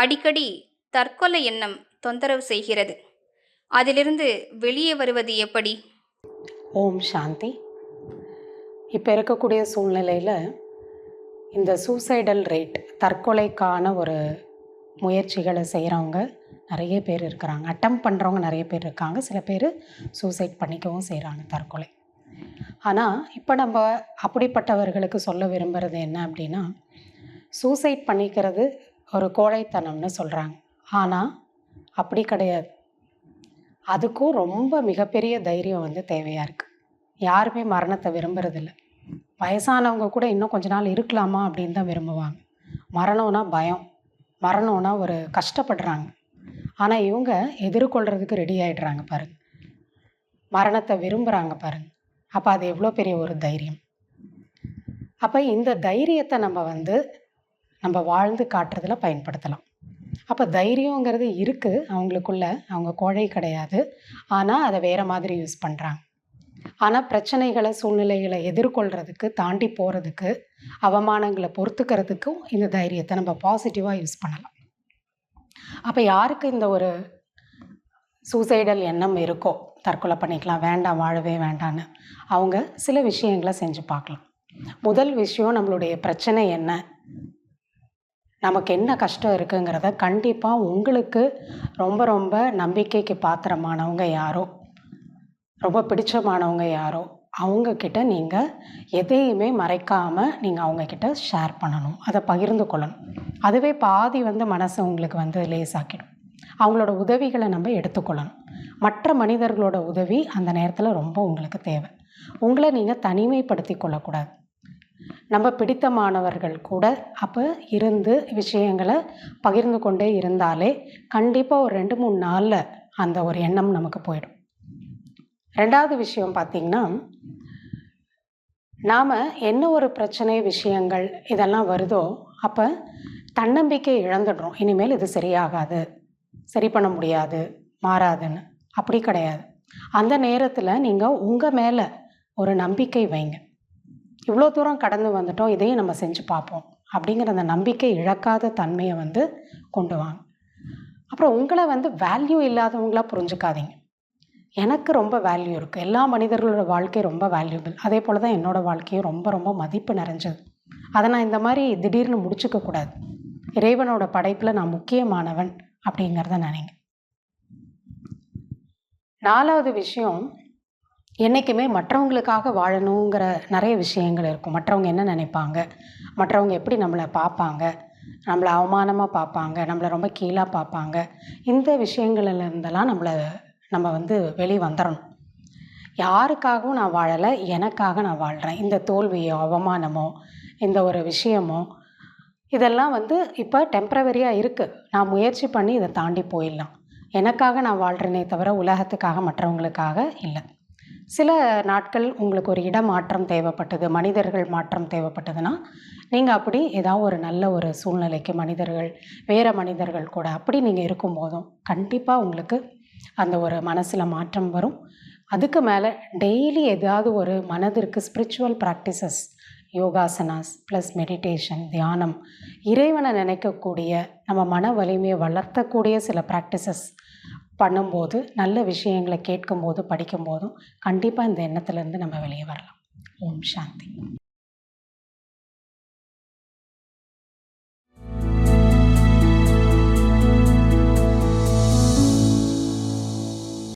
அடிக்கடி தற்கொலை எண்ணம் தொந்தரவு செய்கிறது. அதிலிருந்து வெளியே வருவது எப்படி? ஓம் சாந்தி. இப்போ இருக்கக்கூடிய சூழ்நிலையில் இந்த சூசைடல் ரேட் தற்கொலைக்கான ஒரு முயற்சிகளை செய்கிறவங்க நிறைய பேர் இருக்கிறாங்க. அட்டம் பண்ணுறவங்க நிறைய பேர் இருக்காங்க. சில பேர் சூசைட் பண்ணிக்கவும் செய்கிறாங்க தற்கொலை. ஆனால் இப்போ நம்ம அப்படிப்பட்டவர்களுக்கு சொல்ல விரும்புகிறது என்ன அப்படின்னா சூசைட் பண்ணிக்கிறது ஒரு கோழைத்தனம்னு சொல்கிறாங்க ஆனால் அப்படி கிடையாது. அதுக்கும் ரொம்ப மிகப்பெரிய தைரியம் வந்து தேவையாக இருக்குது யாருமே மரணத்தை விரும்புறதில்ல. வயசானவங்க கூட இன்னும் கொஞ்ச நாள் இருக்கலாமா அப்படின்னு தான் விரும்புவாங்க. மரணம்னா பயம். மரணம்னா ஒரு கஷ்டப்படுறாங்க. ஆனால் இவங்க எதிர்கொள்கிறதுக்கு ரெடி ஆகிடுறாங்க பாருங்க. மரணத்தை விரும்புகிறாங்க பாருங்க. அப்போ அது எவ்வளோ பெரிய ஒரு தைரியம். அப்போ இந்த தைரியத்தை நம்ம வந்து நம்ம வாழ்ந்து காட்டுறதுல பயன்படுத்தலாம். அப்போ தைரியங்கிறது இருக்குது அவங்களுக்குள்ள அவங்க கோழை கிடையாது. ஆனால் அதை வேறு மாதிரி யூஸ் பண்ணுறாங்க ஆனால் பிரச்சனைகளை சூழ்நிலைகளை எதிர்கொள்கிறதுக்கு தாண்டி போகிறதுக்கு அவமானங்களை பொறுத்துக்கிறதுக்கும் இந்த தைரியத்தை நம்ம பாசிட்டிவாக யூஸ் பண்ணலாம். அப்போ யாருக்கு இந்த ஒரு சூசைடல் எண்ணம் இருக்கோ தற்கொலை பண்ணிக்கலாம் வேண்டாம் வாழவே வேண்டான்னு அவங்க சில விஷயங்களை செஞ்சு பார்க்கலாம். முதல் விஷயம் நம்மளுடைய பிரச்சனை என்ன? நமக்கு என்ன கஷ்டம் இருக்குங்கிறத கண்டிப்பாக உங்களுக்கு ரொம்ப ரொம்ப நம்பிக்கைக்கு பாத்திரமானவங்க யாரோ? ரொம்ப பிடிச்சமானவங்க யாரோ? அவங்கக்கிட்ட நீங்கள் எதையுமே மறைக்காமல் நீங்கள் அவங்கக்கிட்ட ஷேர் பண்ணணும். அதை பகிர்ந்து கொள்ளணும். அதுவே பாதி வந்து மனசு உங்களுக்கு வந்து லேசாக்கிடும். அவங்களோட உதவிகளை நம்ம எடுத்துக்கொள்ளணும். மற்ற மனிதர்களோட உதவி அந்த நேரத்தில் ரொம்ப உங்களுக்கு தேவை. உங்களை நீங்கள் தனிமைப்படுத்தி கொள்ளக்கூடாது. நம்ம பிடித்தமானவர்கள் கூட அப்போ இருந்து விஷயங்களை பகிர்ந்து கொண்டே இருந்தாலே கண்டிப்பாக ஒரு ரெண்டு மூணு நாளில் அந்த ஒரு எண்ணம் நமக்கு போயிடும். ரெண்டாவது விஷயம் பார்த்திங்கன்னா நாம் என்ன ஒரு பிரச்சனை விஷயங்கள் இதெல்லாம் வருதோ அப்போ தன்னம்பிக்கை இழந்துடுறோம். இனிமேல் இது சரியாகாது சரி பண்ண முடியாது மாறாதுன்னு. அப்படி கிடையாது. அந்த நேரத்தில் நீங்கள் உங்கள் மேலே ஒரு நம்பிக்கை வைங்க. இவ்வளோ தூரம் கடந்து வந்துட்டோம் இதையும் நம்ம செஞ்சு பார்ப்போம். அப்படிங்கிற அந்த நம்பிக்கை இழக்காத தன்மையை வந்து கொண்டு வாங்க. அப்புறம் உங்களை வந்து வேல்யூ இல்லாதவங்களாக புரிஞ்சுக்காதீங்க. எனக்கு ரொம்ப வேல்யூ இருக்குது எல்லா மனிதர்களோட வாழ்க்கை ரொம்ப வேல்யூபிள் அதே போல் தான் என்னோடய வாழ்க்கையும் ரொம்ப ரொம்ப மதிப்பு நிறைஞ்சது. அதை நான் இந்த மாதிரி திடீர்னு முடிச்சுக்க கூடாது. இறைவனோட படைப்பில் நான் முக்கியமானவன் அப்படிங்கிறத நினைங்க. நாலாவது விஷயம் என்றைக்குமே மற்றவங்களுக்காக வாழணுங்கிற நிறைய விஷயங்கள் இருக்கும். மற்றவங்க என்ன நினைப்பாங்க? மற்றவங்க எப்படி நம்மளை பார்ப்பாங்க? நம்மளை அவமானமாக பார்ப்பாங்க? நம்மளை ரொம்ப கீழாக பார்ப்பாங்க? இந்த விஷயங்கள்லேருந்தெல்லாம் நம்மளை நம்ம வந்து வெளியே வந்துடணும் யாருக்காகவும் நான் வாழலை எனக்காக நான் வாழ்கிறேன். இந்த தோல்வியோ அவமானமோ இந்த ஒரு விஷயமோ இதெல்லாம் வந்து இப்போ டெம்ப்ரவரியாக இருக்குது நான் முயற்சி பண்ணி இதை தாண்டி போயிடலாம். எனக்காக நான் வாழ்கிறேனே தவிர உலகத்துக்காக மற்றவங்களுக்காக இல்லை. சில நாட்கள் உங்களுக்கு ஒரு இடம் மாற்றம் தேவைப்பட்டது மனிதர்கள் மாற்றம் தேவைப்பட்டதுன்னா நீங்கள் அப்படி ஏதாவது ஒரு நல்ல ஒரு சூழ்நிலைக்கு மனிதர்கள் வேறு மனிதர்கள் கூட அப்படி நீங்கள் இருக்கும்போதும் கண்டிப்பாக உங்களுக்கு அந்த ஒரு மனசில் மாற்றம் வரும். அதுக்கு மேலே டெய்லி ஏதாவது ஒரு மனதிற்கு spiritual practices yogasanas plus meditation தியானம் இறைவனை நினைக்கக்கூடிய நம்ம மன வலிமையை வளர்த்தக்கூடிய சில ப்ராக்டிசஸ் பண்ணும்போது நல்ல விஷயங்களை கேட்கும்போது படிக்கும்போதும் கண்டிப்பாக இந்த எண்ணத்துலேருந்து நம்ம வெளியே வரலாம். ஓம் சாந்தி.